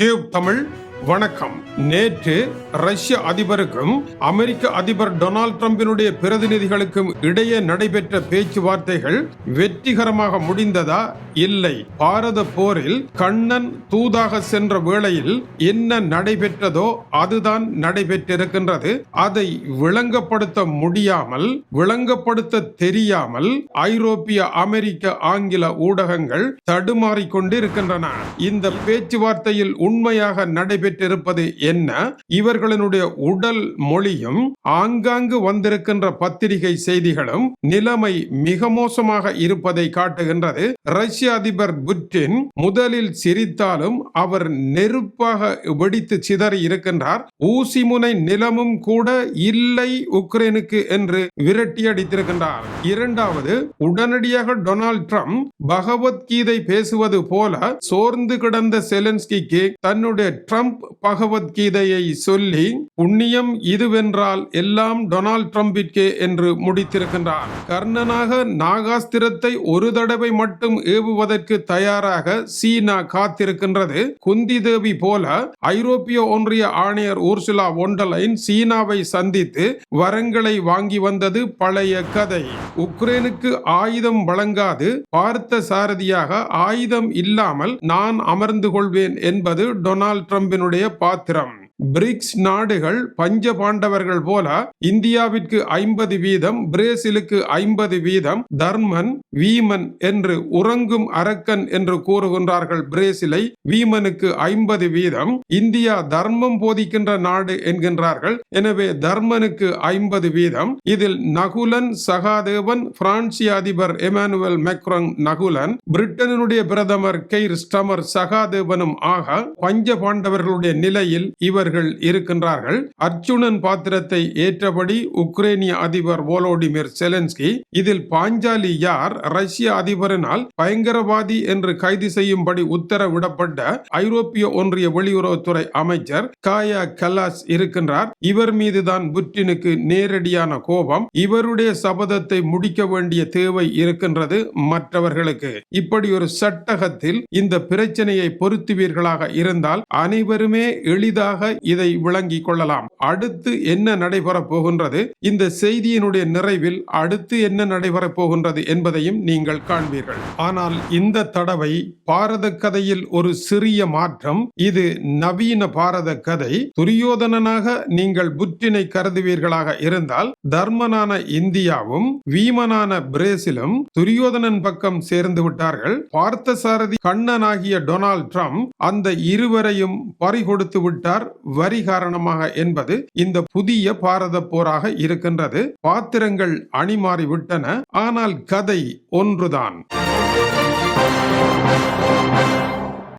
Tube Tamil வணக்கம். நேற்று ரஷ்ய அதிபருக்கும் அமெரிக்க அதிபர் டொனால்ட் ட்ரம்பினுடைய பிரதிநிதிகளுக்கும் இடையே நடைபெற்ற பேச்சுவார்த்தைகள் வெற்றிகரமாக முடிந்ததா? இல்லை. பாரத போரில் கண்ணன் தூதாக சென்ற வேளையில் என்ன நடைபெற்றதோ அதுதான் நடைபெற்றிருக்கின்றது. அதை விளங்கப்படுத்த முடியாமல் விளங்கப்படுத்த தெரியாமல் ஐரோப்பிய அமெரிக்க ஆங்கில ஊடகங்கள் தடுமாறிக்கொண்டிருக்கின்றன. இந்த பேச்சுவார்த்தையில் உண்மையாக நடைபெற்ற பெற்றிருப்பது என்ன? இவர்களினுடைய உடல் மொழியும் ஆங்காங்கு வந்திருக்கின்ற பத்திரிகை செய்திகளும் நிலைமை மிக மோசமாக இருப்பதை காட்டுகின்றது. ரஷ்ய அதிபர் புட்டின் முதலில் சிரித்தாலும் அவர் நெருப்பாக வெடித்து சிதறி இருக்கின்றார். ஊசி முனை நிலமும் கூட இல்லை உக்ரைனுக்கு என்று விரட்டி அடித்திருக்கின்றார். இரண்டாவது உடனடியாக டொனால்ட் ட்ரம்ப் பகவத்கீதை பேசுவது போல சோர்ந்து கிடந்த செலன்ஸ்கிக்கு தன்னுடைய ட்ரம்ப் பகவத்கீதையை சொல்லி புண்ணியம் இதுவென்றால் எல்லாம் டொனால்ட் ட்ரம்பிற்கே என்று முடித்திருக்கின்றார். கர்ணனாக நாகாஸ்திரத்தை ஒரு தடவை மட்டும் ஏவுவதற்கு தயாராக சீனா காத்திருக்கின்றது. குந்தி தேவி போல ஐரோப்பிய ஒன்றிய ஆணையர் ஊர்சுலா ஒண்டலைன் சீனாவை சந்தித்து வரங்களை வாங்கி வந்தது பழைய கதை. உக்ரைனுக்கு ஆயுதம் வழங்காது பார்த்த சாரதியாக ஆயுதம் இல்லாமல் நான் அமர்ந்து கொள்வேன் என்பது டொனால்ட் ட்ரம்பினுடைய அவருடைய பாத்திரம். பிரிக்ஸ் நாடுகள் பஞ்ச பாண்டவர்கள் போல இந்தியாவிற்கு ஐம்பது வீதம் பிரேசிலுக்கு ஐம்பது வீதம் தர்மன் வீமன் என்று உறங்கும் அரக்கன் என்று கூறுகின்றார்கள். பிரேசிலை வீமனுக்கு ஐம்பது வீதம் இந்தியா தர்மம் போதிக்கின்ற நாடு என்கின்றார்கள். எனவே தர்மனுக்கு ஐம்பது வீதம். இதில் நகுலன் சகாதேவன் பிரான்சிய அதிபர் எமானுவல் மெக்ரோங் நகுலன் பிரிட்டனுடைய பிரதமர் கெய்ர் ஸ்டமர் சகாதேவனும் ஆக பஞ்ச பாண்டவர்களுடைய நிலையில் இவர் இவர்கள் இருக்கின்றார்கள். அர்ஜுனன் பாத்திரத்தை ஏற்றபடி உக்ரைனிய அதிபர் வோலோடிமிர் செலன்ஸ்கி இதில் பாஞ்சாலி யார் ரஷ்ய அதிபரினால் பயங்கரவாதி என்று கைது செய்யும்படி உத்தரவிடப்பட்ட ஐரோப்பிய ஒன்றிய வெளியுறவுத்துறை அமைச்சர் காயா கலாஸ் இருக்கின்றார். இவர் மீதுதான் புட்டினுக்கு நேரடியான கோபம் இவருடைய சபதத்தை முடிக்க வேண்டிய தேவை இருக்கின்றது மற்றவர்களுக்கு. இப்படி ஒரு சட்டகத்தில் இந்த பிரச்சனையை பொருத்துவீர்களாக இருந்தால் அனைவருமே எளிதாக இதை விளங்கிக் கொள்ளலாம். அடுத்து என்ன நடைபெறப் போகின்றது? இந்த செய்தியினுடைய நிறைவில் அடுத்து என்ன நடைபெறப் போகின்றது என்பதையும் நீங்கள் காண்பீர்கள். ஆனால் இந்த தடவை பாரத கதையில் ஒரு சிறிய மாற்றம். இது நவீன பாரத கதை. துரியோதனனாக நீங்கள் புற்றினை கருதுவீர்களாக இருந்தால் தர்மனான இந்தியாவும் வீமனான பிரேசிலும் துரியோதனன் பக்கம் சேர்ந்து விட்டார்கள். பார்த்தசாரதி கண்ணனாகிய டொனால்ட் ட்ரம்ப் அந்த இருவரையும் பறிகொடுத்து விட்டார். வரி காரணமாக என்பது இந்த புதிய பாரத போராக இருக்கின்றது. பாத்திரங்கள் அணிமாறி விட்டன. ஆனால் கதை ஒன்றுதான்.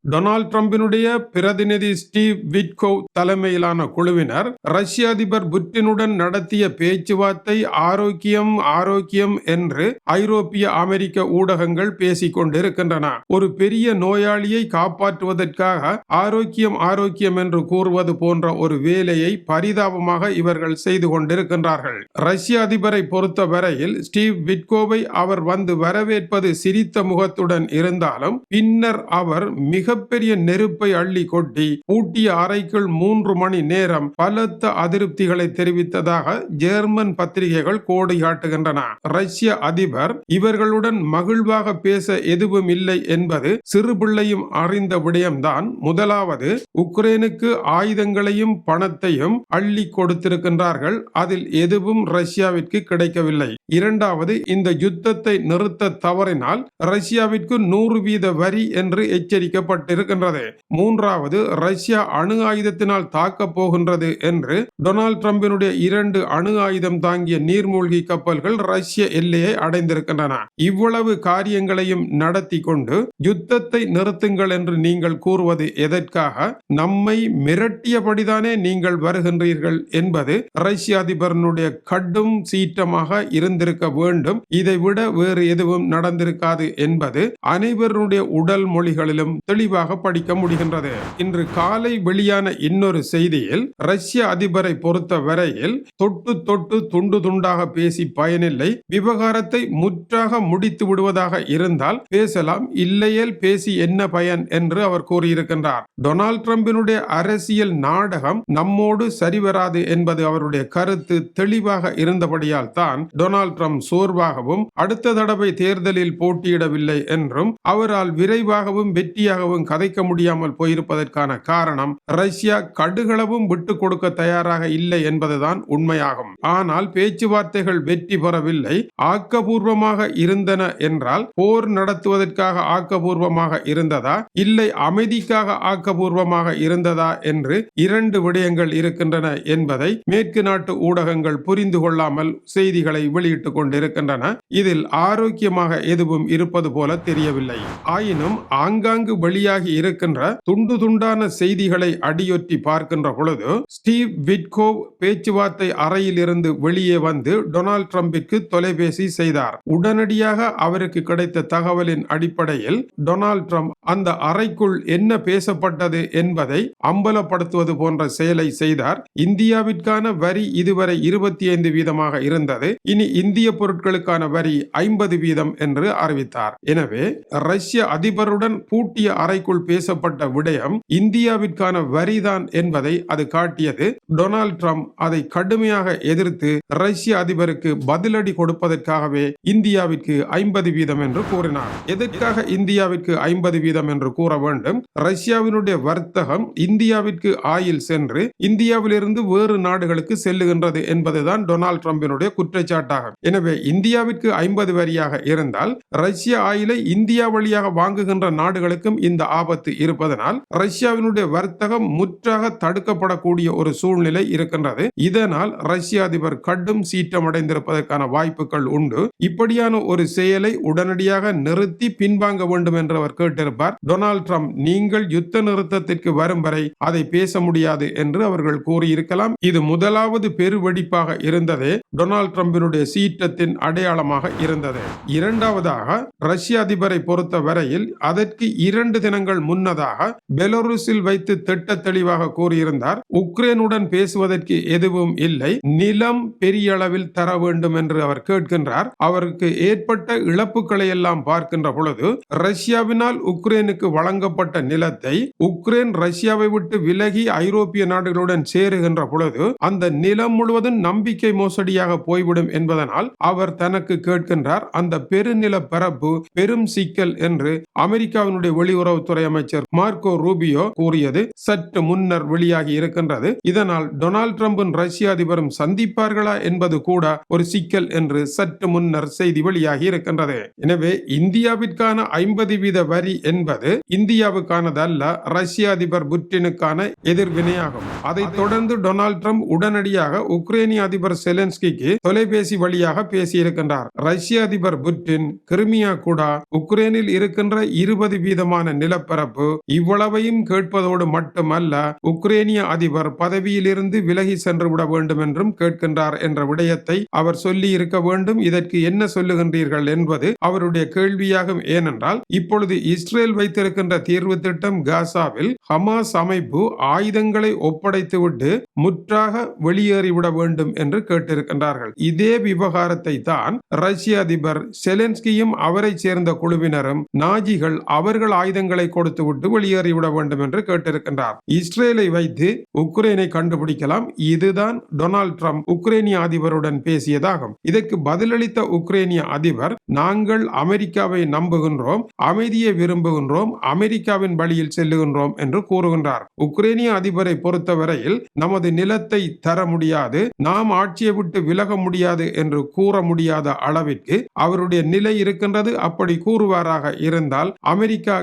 டொனால்ட் ட்ரம்பினுடைய பிரதிநிதி ஸ்டீவ் விட்கோவ் தலைமையிலான குழுவினர் ரஷ்ய அதிபர் புட்டினுடன் நடத்திய பேச்சுவார்த்தை ஆரோக்கியம் ஆரோக்கியம் என்று ஐரோப்பிய அமெரிக்க ஊடகங்கள் பேசிக் கொண்டிருக்கின்றன. ஒரு பெரிய நோயாளியை காப்பாற்றுவதற்காக ஆரோக்கியம் ஆரோக்கியம் என்று கூறுவது போன்ற ஒரு வேலையை பரிதாபமாக இவர்கள் செய்து கொண்டிருக்கின்றார்கள். ரஷ்ய அதிபரை பொறுத்த வரையில் ஸ்டீவ் விட்கோவை அவர் வந்து வரவேற்பது சிரித்த முகத்துடன் இருந்தாலும் பின்னர் அவர் மிக மிகப்பெரிய நெருப்பை அள்ளி கொட்டி பூட்டிய அறைக்குள் மூன்று மணி நேரம் பலத்த அதிருப்திகளை தெரிவித்ததாக ஜெர்மன் பத்திரிகைகள் கோடை காட்டுகின்றன. ரஷ்ய அதிபர் இவர்களுடன் மகிழ்வாக பேச எதுவும் இல்லை என்பது சிறு பிள்ளையும் அறிந்த விடயம்தான். முதலாவது உக்ரைனுக்கு ஆயுதங்களையும் பணத்தையும் அள்ளி கொடுத்திருக்கின்றார்கள். அதில் எதுவும் ரஷ்யாவிற்கு கிடைக்கவில்லை. இரண்டாவது இந்த யுத்தத்தை நிறுத்த தவறினால் ரஷ்யாவிற்கு நூறு வீத வரி என்று எச்சரிக்கப்பட்டது. கூறப்பட்டிருக்கின்றது மூன்றாவது ரஷ்யா அணு ஆயுதத்தினால் தாக்கப் போகின்றது என்று டொனால்ட் டிரம்பினுடைய இரண்டு அணு ஆயுதம் தாங்கிய நீர்மூழ்கி கப்பல்கள் ரஷ்ய எல்லையை அடைந்திருக்கின்றன. இவ்வளவு காரியங்களையும் நடத்தி கொண்டு யுத்தத்தை நிறுத்துங்கள் என்று நீங்கள் கூறுவது எதற்காக? நம்மை மிரட்டியபடிதானே நீங்கள் வருகின்றீர்கள் என்பது ரஷ்ய அதிபரனுடைய கடும் சீற்றமாக இருந்திருக்க வேண்டும். இதைவிட வேறு எதுவும் நடந்திருக்காது என்பது அனைவருடைய உடல் மொழிகளிலும் தெளிவாக தெளிவாக படிக்க முடிகின்றது. இன்று காலை வெளியான இன்னொரு செய்தியில் ரஷ்ய அதிபரை பொறுத்த வரையில் தொட்டு தொட்டு துண்டு துண்டாக பேசி பயனில்லை. விவகாரத்தை முற்றாக முடித்து விடுவதாக இருந்தால் பேசலாம். இல்லையேல் பேசி என்ன பயன் என்று அவர் கூறியிருக்கின்றார். டொனால்ட் ட்ரம்பினுடைய அரசியல் நாடகம் நம்மோடு சரிவராது என்பது அவருடைய கருத்து தெளிவாக இருந்தபடியால் தான் டொனால்ட் ட்ரம்ப் சோர்வாகவும் அடுத்த தடவை தேர்தலில் போட்டியிடவில்லை என்றும் அவரால் விரைவாகவும் வெற்றியாகவும் கதைக்க முடியாமல் போயிருப்பதற்கான காரணம் ரஷ்யா கடுகளவும் விட்டு கொடுக்க தயாராக இல்லை என்பதுதான் உண்மையாகும். ஆனால் பேச்சுவார்த்தைகள் வெற்றி பெறவில்லை ஆக்கபூர்வமாக இருந்தன என்றால் போர் நடத்துவதற்காக ஆக்கபூர்வமாக இருந்ததா இல்லை அமைதிக்காக ஆக்கபூர்வமாக இருந்ததா என்று இரண்டு விடயங்கள் இருக்கின்றன என்பதை மேற்கு நாட்டு ஊடகங்கள் புரிந்து கொள்ளாமல் செய்திகளை வெளியிட்டுக் கொண்டிருக்கின்றன. இதில் ஆரோக்கியமாக எதுவும் இருப்பது போல தெரியவில்லை. ஆயினும் ஆங்காங்கு வெளியாகி இருக்கின்ற துண்டு துண்டான செய்திகளை அடியொற்றி பார்க்கின்ற பொழுது ஸ்டீவ் விட்கோவ் பேச்சுவார்த்தை அறையில் இருந்து வெளியே வந்து டொனால்ட் ட்ரம்பிற்கு தொலைபேசி செய்தார். உடனடியாக அவருக்கு கிடைத்த தகவலின் அடிப்படையில் டொனால்ட் ட்ரம்ப் அந்த அறைக்குள் என்ன பேசப்பட்டது என்பதை அம்பலப்படுத்துவது போன்ற செயலை செய்தார். இந்தியாவிற்கான வரி இதுவரை இருபத்தி ஐந்து வீதமாக இருந்தது. இனி இந்திய பொருட்களுக்கான வரி ஐம்பது வீதம் என்று அறிவித்தார். எனவே ரஷ்ய அதிபருடன் பூட்டிய அறை அவைக்குள் பேசப்பட்ட விடயம் இந்தியாவிற்கான வரிதான் என்பதை அது காட்டியது. டொனால்ட் ட்ரம்ப் அதை கடுமையாக எதிர்த்து ரஷ்ய அதிபருக்கு பதிலடி கொடுப்பதற்காகவே இந்தியாவிற்கு ஐம்பது வீதம் என்று கூறினார். எதற்காக இந்தியாவிற்கு ஐம்பது வீதம் என்று கூற வேண்டும்? ரஷ்யாவினுடைய வர்த்தகம் இந்தியாவிற்கு ஆயில் சென்று இந்தியாவிலிருந்து வேறு நாடுகளுக்கு செல்லுகின்றது என்பதுதான் டொனால்ட் ட்ரம்பினுடைய குற்றச்சாட்டாகும் எனவே இந்தியாவிற்கு ஐம்பது வரியாக இருந்தால் ரஷ்ய ஆயிலை இந்தியா வழியாக வாங்குகின்ற நாடுகளுக்கும் இந்த ஆபத்து இருப்பதனால் ரஷ்யாவினுடைய வர்த்தகம் முற்றாக தடுக்கப்படக்கூடிய ஒரு சூழ்நிலை இருக்கின்றது. இதனால் ரஷ்ய அதிபர் கடும் சீற்றமடைந்திருப்பதற்கான வாய்ப்புகள் உண்டு. இப்படியான ஒரு செயலை உடனடியாக நிறுத்தி பின்வாங்க வேண்டும் என்று அவர் கேட்டிருப்பார். டொனால்ட் ட்ரம்ப் நீங்கள் யுத்த நிறுத்தத்திற்கு வரும் வரை அதை பேச முடியாது என்று அவர்கள் கூறியிருக்கலாம். இது முதலாவது பெருவெடிப்பாக இருந்ததே. டொனால்ட் ட்ரம்பினுடைய சீற்றத்தின் அடையாளமாக இருந்தது. இரண்டாவதாக ரஷ்ய அதிபரை பொறுத்த வரையில் அதற்கு இரண்டு தினங்கள் முன்னதாக பெலருஸில் வைத்து திட்ட தெளிவாக கூறியிருந்தார். உக்ரைனுடன் பேசுவதற்கு எதுவும் இல்லை. நிலம் பெரிய அளவில் தர வேண்டும் என்று அவர் கேட்கின்றார். அவருக்கு ஏற்பட்ட இழப்புகளை எல்லாம் பார்க்கின்ற பொழுது ரஷ்யாவினால் உக்ரைனுக்கு வழங்கப்பட்ட நிலத்தை உக்ரைன் ரஷ்யாவை விட்டு விலகி ஐரோப்பிய நாடுகளுடன் சேருகின்ற பொழுது அந்த நிலம் முழுவதும் நம்பிக்கை மோசடியாக போய்விடும் என்பதனால் அவர் தனக்கு கேட்கின்றார். அந்த பெருநில பரப்பு பெரும் சிக்கல் என்று அமெரிக்காவினுடைய வெளியுறவு வெளியுறவுத்துறை அமைச்சர் மார்க்கோ ரூபியோ கூறியது சற்று முன்னர் வெளியாகி இருக்கின்றது. இதனால் டொனால்டு ட்ரம்பும் ரஷ்ய அதிபரும் சந்திப்பார்களா என்பது கூட ஒரு சிக்கல் என்று சற்று முன்னர் செய்தி வெளியாகி இருக்கின்றது. எனவே இந்தியாவிற்கான ஐம்பது வீத வரி என்பது இந்தியாவுக்கானதல்ல ரஷ்ய அதிபர் புட்டினுக்கான எதிர்வினையாகும். அதைத் தொடர்ந்து டொனால்டு ட்ரம்ப் உடனடியாக உக்ரைனிய அதிபர் செலன்ஸ்கிக்கு தொலைபேசி வழியாக பேசியிருக்கின்றார். ரஷ்ய அதிபர் புட்டின் கிருமியா கூட உக்ரைனில் இருக்கின்ற இருபது வீதமான நிலப்பரப்பு இவ்வளவையும் கேட்பதோடு மட்டுமல்ல உக்ரேனிய அதிபர் பதவியிலிருந்து விலகி சென்று விட வேண்டும் என்றும் கேட்கின்றார் என்ற விடயத்தை அவர் சொல்லி இருக்க வேண்டும். இதற்கு என்ன சொல்லுகின்றீர்கள் என்பது அவருடைய கேள்வியாகும். ஏனென்றால் இப்பொழுது இஸ்ரேல் வைத்திருக்கின்ற தீர்வு திட்டம் காசாவில் ஹமாஸ் அமைப்பு ஆயுதங்களை ஒப்படைத்துவிட்டு முற்றாக வெளியேறிவிட வேண்டும் என்று கேட்டிருக்கின்றார்கள். இதே விவகாரத்தை தான் ரஷ்ய அதிபர் செலன்ஸ்கியும் அவரை சேர்ந்த குழுவினரும் நாஜிகள் அவர்கள் ஆயுதங்களை கொடுத்துவிட்டு வெளியேறிவிட வேண்டும் என்று கேட்டிருக்கின்றார். இஸ்ரேலை வைத்து உக்ரைனை கண்டுபிடிக்கலாம். இதுதான் டொனால்ட் ட்ரம்ப் உக்ரைனிய அதிபருடன் பேசியதாகும். இதற்கு பதிலளித்த உக்ரைனிய அதிபர் நாங்கள் அமெரிக்காவை நம்புகின்றோம் அமைதியை விரும்புகின்றோம் அமெரிக்காவின் வழியில் செல்லுகின்றோம் என்று கூறுகின்றார். உக்ரைனிய அதிபரை பொறுத்தவரையில் நமது நிலத்தை தர முடியாது நாம் ஆட்சியை விட்டு விலக முடியாது என்று கூற முடியாத அளவிற்கு அவருடைய நிலை இருக்கின்றது. அப்படி கூறுவாராக இருந்தால் அமெரிக்கா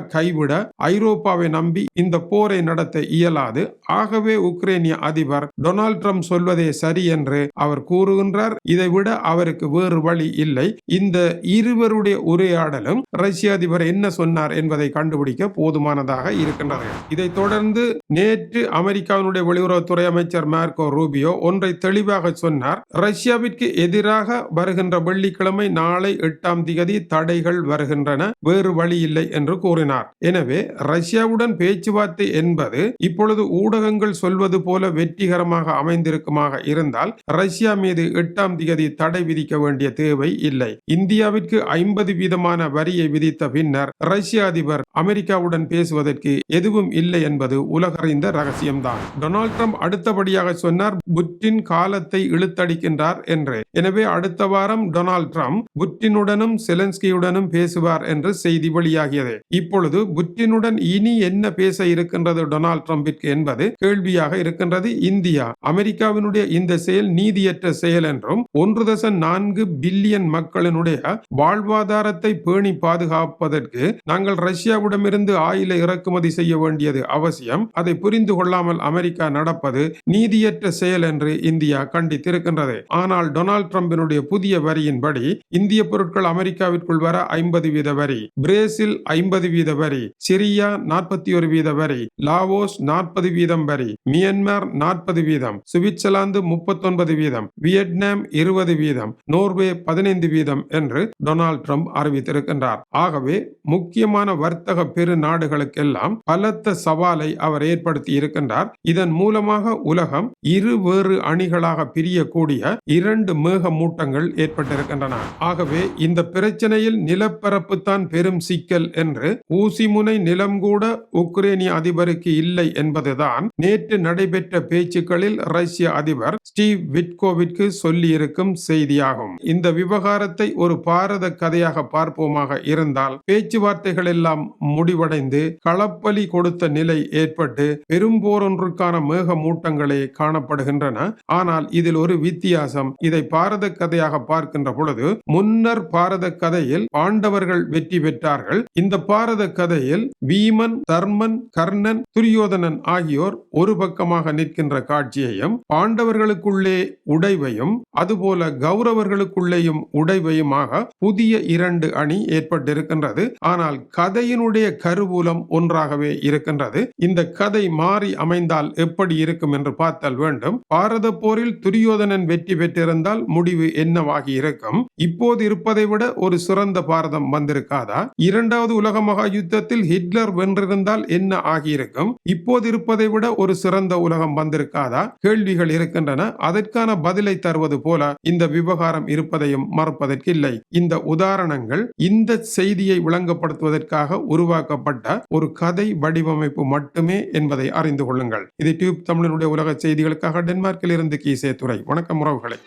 விட ஐரோப்பாவை நம்பி இந்த போரை நடத்த இயலாது. ஆகவே உக்ரைனிய அதிபர் டொனால்ட் ட்ரம்ப் சொல்வதே சரி என்று அவர் கூறுகின்றார். இதைவிட அவருக்கு வேறு வழி இல்லை. இந்த இருவருடைய உரையாடலும் ரஷ்ய அதிபர் என்ன சொன்னார் என்பதை கண்டுபிடிக்க போதுமானதாக இருக்கின்றது. இதைத் தொடர்ந்து நேற்று அமெரிக்காவினுடைய வெளியுறவுத்துறை அமைச்சர் மார்க்கோ ரூபியோ ஒன்றை தெளிவாக சொன்னார். ரஷ்யாவிற்கு எதிராக வருகின்ற வெள்ளிக்கிழமை நாளை எட்டாம் திகதி தடைகள் வருகின்றன. வேறு வழி இல்லை என்று கூறினார். என எனவே ரஷ்யாவுடன் பேச்சுவார்த்தை என்பது இப்பொழுது ஊடகங்கள் சொல்வது போல வெற்றிகரமாக அமைந்திருக்குமாக இருந்தால் ரஷ்யா மீது எட்டாம் திகதி தடை விதிக்க வேண்டிய தேவை இல்லை. இந்தியாவிற்கு ஐம்பது வீதமான வரியை விதித்த பின்னர் ரஷ்ய அதிபர் அமெரிக்காவுடன் பேசுவதற்கு எதுவும் இல்லை என்பது உலகறிந்த ரகசியம்தான். டொனால்ட் ட்ரம்ப் அடுத்தபடியாக சொன்னார் புட்டின் காலத்தை இழுத்தடிக்கின்றார் என்று. எனவே அடுத்த வாரம் டொனால்ட் ட்ரம்ப் புட்டினுடனும் செலன்ஸ்கியுடனும் பேசுவார் என்று செய்தி வெளியாகியது. இப்பொழுது புட்டினுடன் இனி என்ன பேச இருக்கின்றது டொனால்ட் ட்ரம்பிற்கு என்பது கேள்வியாக இருக்கின்றது. இந்தியா அமெரிக்காவினுடைய இந்த செயல் நீதியற்ற செயல் என்றும் ஒன்று தசம் நான்கு பில்லியன் மக்களினுடைய வாழ்வாதாரத்தை பேணி பாதுகாப்பதற்கு நாங்கள் ரஷ்யாவிடமிருந்து ஆயிலை இறக்குமதி செய்ய வேண்டியது அவசியம். அதை புரிந்து கொள்ளாமல் அமெரிக்கா நடப்பது நீதியற்ற செயல் என்று இந்தியா கண்டித்திருக்கின்றது. ஆனால் டொனால்ட் ட்ரம்பினுடைய புதிய வரியின்படி இந்திய பொருட்கள் அமெரிக்காவிற்குள் வர ஐம்பது வீத வரி பிரேசில் ஐம்பது வீத வரி சிரியா நாற்பத்தி ஒரு வீத வரி லாவோஸ் நாற்பது வீதம் வரி மியன்மார் நாற்பது வீதம் சுவிட்சர்லாந்து முப்பத்தொன்பது வீதம் வியட்நாம் இருபது வீதம் நோர்வே பதினைந்து வீதம் என்று டொனால்ட் ட்ரம்ப் அறிவித்திருக்கின்றார். ஆகவே முக்கியமான வர்த்தக பெரு நாடுகளுக்கெல்லாம் பலத்த சவாலை அவர் ஏற்படுத்தி இருக்கின்றார். இதன் மூலமாக உலகம் இரு வேறு அணிகளாக பிரியக்கூடிய இரண்டு மேக மூட்டங்கள் ஏற்பட்டிருக்கின்றன. ஆகவே இந்த பிரச்சனையில் நிலப்பரப்பு தான் பெரும் சிக்கல் என்று ஊசி ஊசிமுனை நிலம் கூட உக்ரைனிய அதிபருக்கு இல்லை என்பதுதான் நேற்று நடைபெற்ற பேச்சுக்களில் ரஷ்ய அதிபர் ஸ்டீவ் விட்கோவிற்கு சொல்லியிருக்கும் செய்தியாகும். இந்த விவகாரத்தை ஒரு பாரத கதையாக பார்ப்போமாக இருந்தால் பேச்சுவார்த்தைகள் எல்லாம் முடிவடைந்து களப்பலி கொடுத்த நிலை ஏற்பட்டு பெரும்போரொன்றுக்கான மேக மூட்டங்களே காணப்படுகின்றன. ஆனால் இதில் ஒரு வித்தியாசம் இதை பாரத கதையாக பார்க்கின்ற பொழுது முன்னர் பாரத கதையில் பாண்டவர்கள் வெற்றி பெற்றார்கள். இந்த பாரத கதையில் வீமன் தர்மன் கர்ணன் துரியோதனன் ஆகியோர் ஒரு பக்கமாக நிற்கின்ற காட்சியையும் பாண்டவர்களுக்குள்ளே உடைவையும் அதுபோல கௌரவர்களுக்குள்ளேயும் உடைவையுமாக புதிய இரண்டு அணி ஏற்பட்டிருக்கின்றது. ஆனால் கதையினுடைய கருவூலம் ஒன்றாகவே இருக்கின்றது. இந்த கதை மாறி அமைந்தால் எப்படி இருக்கும் என்று பார்த்தல் வேண்டும். பாரத போரில் துரியோதனன் வெற்றி பெற்றிருந்தால் முடிவு என்னவாகி இருக்கும்? இப்போது இருப்பதை விட ஒரு சிறந்த பாரதம் வந்திருக்காதா? இரண்டாவது உலக மகா யுத்தத்தில் காலத்தில் ஹிட்லர் வென்றிருந்தால் என்ன ஆகியிருக்கும்? இப்போது இருப்பதை விட ஒரு சிறந்த உலகம் வந்திருக்காதா? கேள்விகள் இருக்கின்றன. அதற்கான பதிலை தருவது போல இந்த விவகாரம் இருப்பதையும் மறப்பதற்கில்லை. இந்த உதாரணங்கள் இந்த செய்தியை விளங்கப்படுத்துவதற்காக உருவாக்கப்பட்ட ஒரு கதை வடிவமைப்பு மட்டுமே என்பதை அறிந்து கொள்ளுங்கள். இது டியூப் தமிழனுடைய உலக செய்திகளுக்காக டென்மார்க்கில் இருந்து கீசே துறை வணக்கம் உறவுகளை.